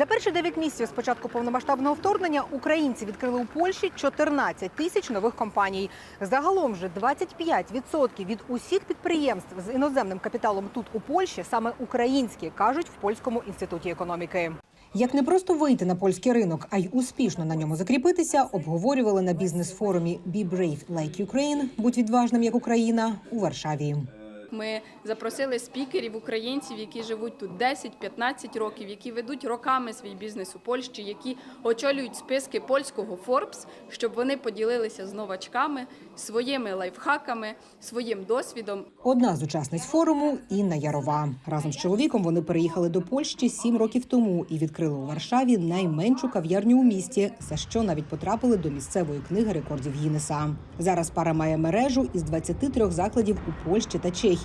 За перші 9 місяців з початку повномасштабного вторгнення українці відкрили у Польщі 14 тисяч нових компаній. Загалом же 25% від усіх підприємств з іноземним капіталом тут у Польщі саме українські, кажуть в польському інституті економіки. Як не просто вийти на польський ринок, а й успішно на ньому закріпитися, обговорювали на бізнес-форумі «Be Brave Like Ukraine» – «Будь відважним як Україна» у Варшаві. Ми запросили спікерів українців, які живуть тут 10-15 років, які ведуть роками свій бізнес у Польщі, які очолюють списки польського Forbes, щоб вони поділилися з новачками своїми лайфхаками, своїм досвідом. Одна з учасниць форуму Інна Ярова. Разом з чоловіком вони переїхали до Польщі сім років тому і відкрили у Варшаві найменшу кав'ярню у місті, за що навіть потрапили до місцевої книги рекордів Гіннеса. Зараз пара має мережу із 23 закладів у Польщі та Чехії.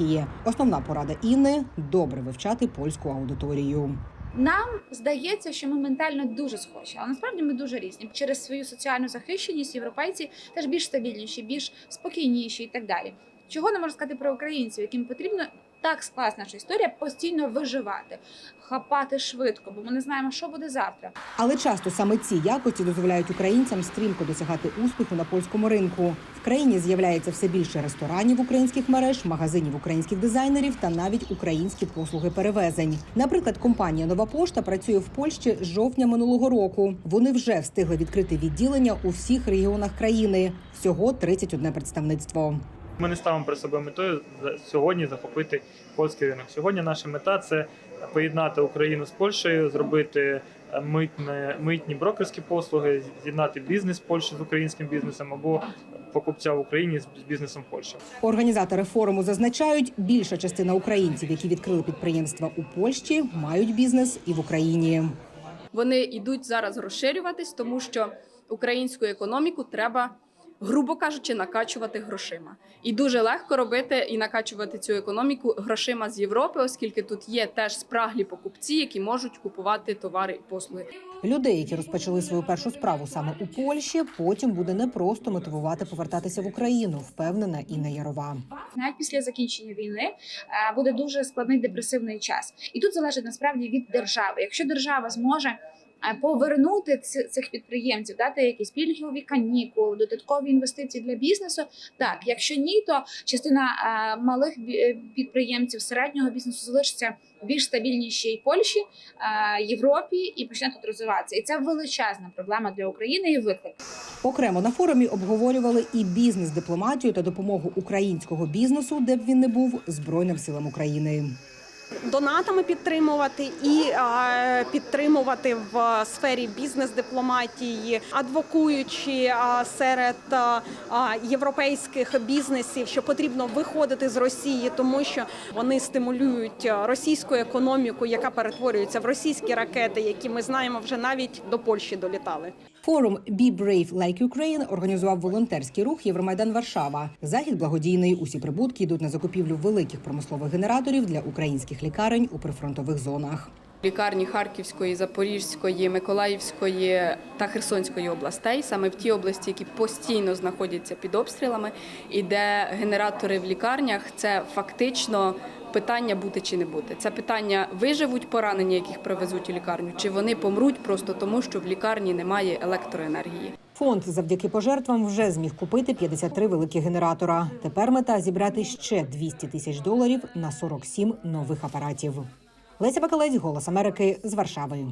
Основна порада Інни добре вивчати польську аудиторію. Нам здається, що ми ментально дуже схожі, але насправді ми дуже різні. Через свою соціальну захищеність європейці теж більш стабільніші, більш спокійніші і так далі. Чого не можна сказати про українців, яким потрібно так склалась наша історія постійно виживати, хапати швидко, бо ми не знаємо, що буде завтра. Але часто саме ці якості дозволяють українцям стрімко досягати успіху на польському ринку. В країні з'являється все більше ресторанів українських мереж, магазинів українських дизайнерів та навіть українські послуги перевезень. Наприклад, компанія Нова Пошта працює в Польщі з жовтня минулого року. Вони вже встигли відкрити відділення у всіх регіонах країни. Всього 31 представництво. Ми не ставимо перед собою метою за- сьогодні захопити польський ринок. Сьогодні наша мета це поєднати Україну з Польщею, зробити е, митне, митні брокерські послуги, з'єднати бізнес Польщі з українським бізнесом або покупця в Україні з бізнесом Польщі. Організатори форуму зазначають, більша частина українців, які відкрили підприємства у Польщі, мають бізнес і в Україні. Вони йдуть зараз розширюватись, тому що українську економіку треба. Грубо кажучи, накачувати грошима, і дуже легко робити і накачувати цю економіку грошима з Європи, оскільки тут є теж спраглі покупці, які можуть купувати товари і послуги. Людей, які розпочали свою першу справу саме у Польщі, потім буде непросто мотивувати повертатися в Україну, впевнена Інна Ярова. Навіть після закінчення війни е, буде дуже складний депресивний час, і тут залежить насправді від держави. Якщо держава зможе повернути цих підприємців, дати якісь пільгові канікули, додаткові інвестиції для бізнесу. Так, якщо ні, то частина е, малих е, підприємців середнього бізнесу залишиться більш стабільнішій Польщі, е, Європі і почне тут розвиватися. І це величезна проблема для України і виклик. Окремо на форумі обговорювали і бізнес-дипломатію та допомогу українського бізнесу, де б він не був, збройним силам України. Донатами підтримувати і підтримувати в сфері бізнес-дипломатії, адвокуючи серед європейських бізнесів, що потрібно виходити з Росії, тому що вони стимулюють російську економіку, яка перетворюється в російські ракети, які ми знаємо вже навіть до Польщі долітали. Форум «Be Brave Like Ukraine» організував волонтерський рух Євромайдан Варшава. Захід благодійний. Усі прибутки йдуть на закупівлю великих промислових генераторів для українських лікарень у прифронтових зонах. Лікарні Харківської, Запорізької, Миколаївської та Херсонської областей, саме в ті області, які постійно знаходяться під обстрілами, і де генератори в лікарнях це фактично питання бути чи не бути. Це питання виживуть поранені, яких привезуть у лікарню, чи вони помруть просто тому, що в лікарні немає електроенергії. Фонд завдяки пожертвам вже зміг купити 53 великі генератора. Тепер мета зібрати ще 200 тисяч доларів на 47 нових апаратів. Леся Бакалець, Голос Америки з Варшави.